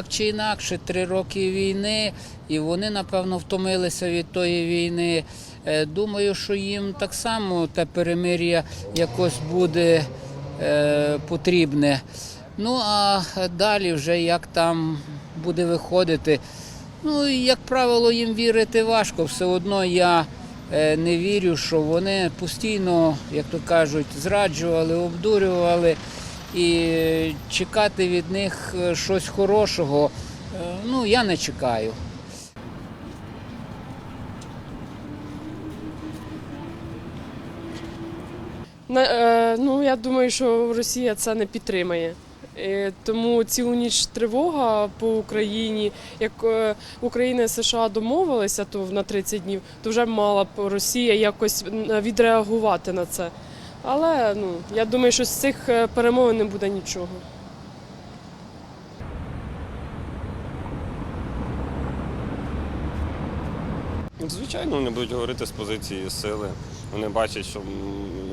так чи інакше, три роки війни, і вони, напевно, втомилися від тої війни. Е, Думаю, що їм так само те перемир'я якось буде е, потрібне. Ну а далі вже як там буде виходити. Ну, як правило, їм вірити важко. Все одно я е, не вірю, що вони постійно, як то кажуть, зраджували, обдурювали. І чекати від них е, щось хорошого, е, ну я не чекаю. Е, ну, я думаю, що Росія це не підтримає. Тому цілу ніч тривога по Україні. Як Україна і США домовилися то на 30 днів, то вже мала б Росія якось відреагувати на це. Але ну, я думаю, що з цих е, перемовин не буде нічого. Звичайно, вони будуть говорити з позиції сили. Вони бачать, що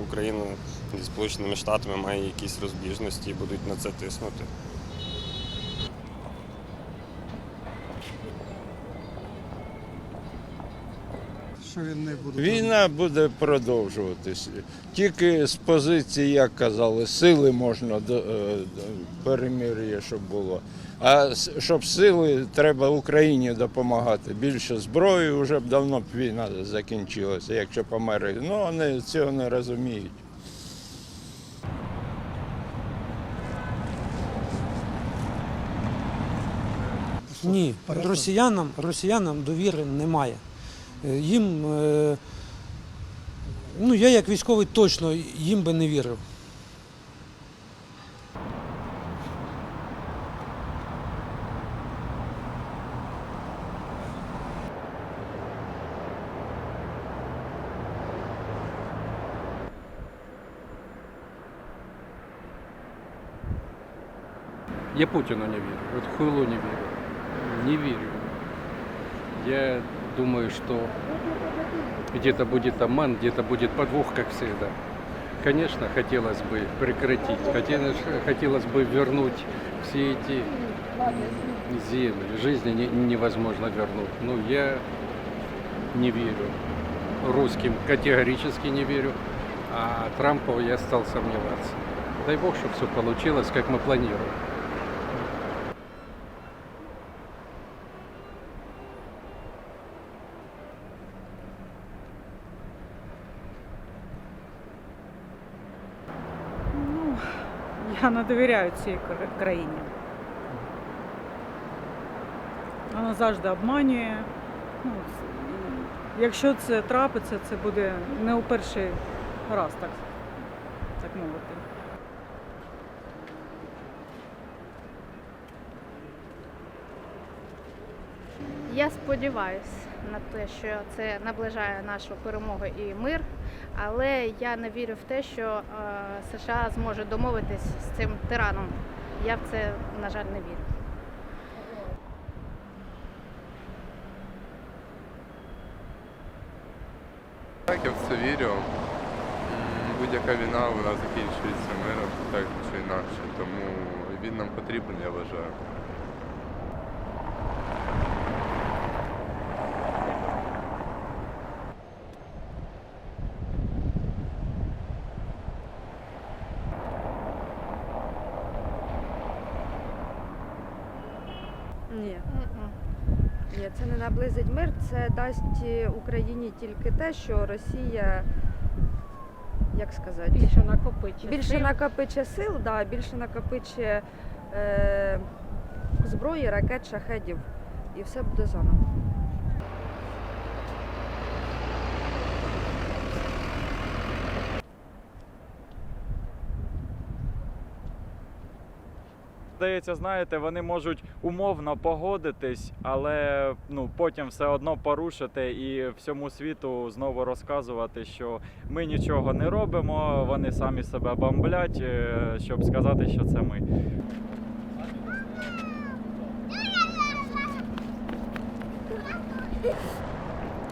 Україна зі Сполученими Штатами має якісь розбіжності і будуть на це тиснути. Що він не буде. Війна буде продовжуватися. Тільки з позиції, як казали, сили можна до, е, до перемир'я, щоб було. А щоб сили, треба Україні допомагати. Більше зброї вже б давно б війна закінчилася, якщо померли. Ну, вони цього не розуміють. Ні, росіянам, росіянам довіри немає. Е, Їм, е, ну я як військовий точно їм би не вірив. Я Путину не верю, вот Хуйлу не верю. Не верю. Я думаю, что где-то будет обман, где-то будет подвох, как всегда. Конечно, хотелось бы прекратить, хотелось, хотелось бы вернуть все эти земли. Жизни не- невозможно вернуть. Но я не верю. Русским категорически не верю, а Трампу я стал сомневаться. Дай бог, чтобы все получилось, как мы планируем. Я не довіряю цій країні. Вона завжди обманює. Ну, якщо це трапиться, це буде не у перший раз, так, так мовити. Я сподіваюся на те, що це наближає нашу перемогу і мир, але я не вірю в те, що е, США зможе домовитись з цим тираном. Я в це, на жаль, не вірю. Так, я в це вірю. Будь-яка війна вона закінчується миром, так чи інакше. Тому він нам потрібен, я вважаю. Ні, ні, це не наблизить мир, це дасть Україні тільки те, що Росія, як сказати, Більше накопиче більше сил. сил, да, більше накопичує е, зброї, ракет, шахедів, і все буде заново. Здається, знаєте, вони можуть умовно погодитись, але ну потім все одно порушити і всьому світу знову розказувати, що ми нічого не робимо, вони самі себе бомблять, е, щоб сказати, що це ми.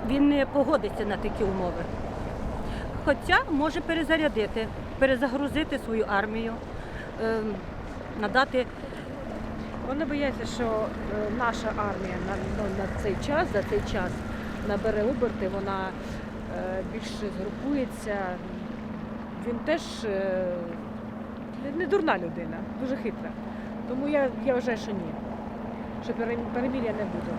Він не погодиться на такі умови. Хоча може перезарядити, перезагрузити свою армію, ем, надати Вони бояться, що е, наша армія на, ну, на цей час, за цей час набере оберти, вона е, більше згрупується. Він теж е, не, дурна людина, дуже хитра. Тому я, я вважаю, що ні. Що перемір'я не буде.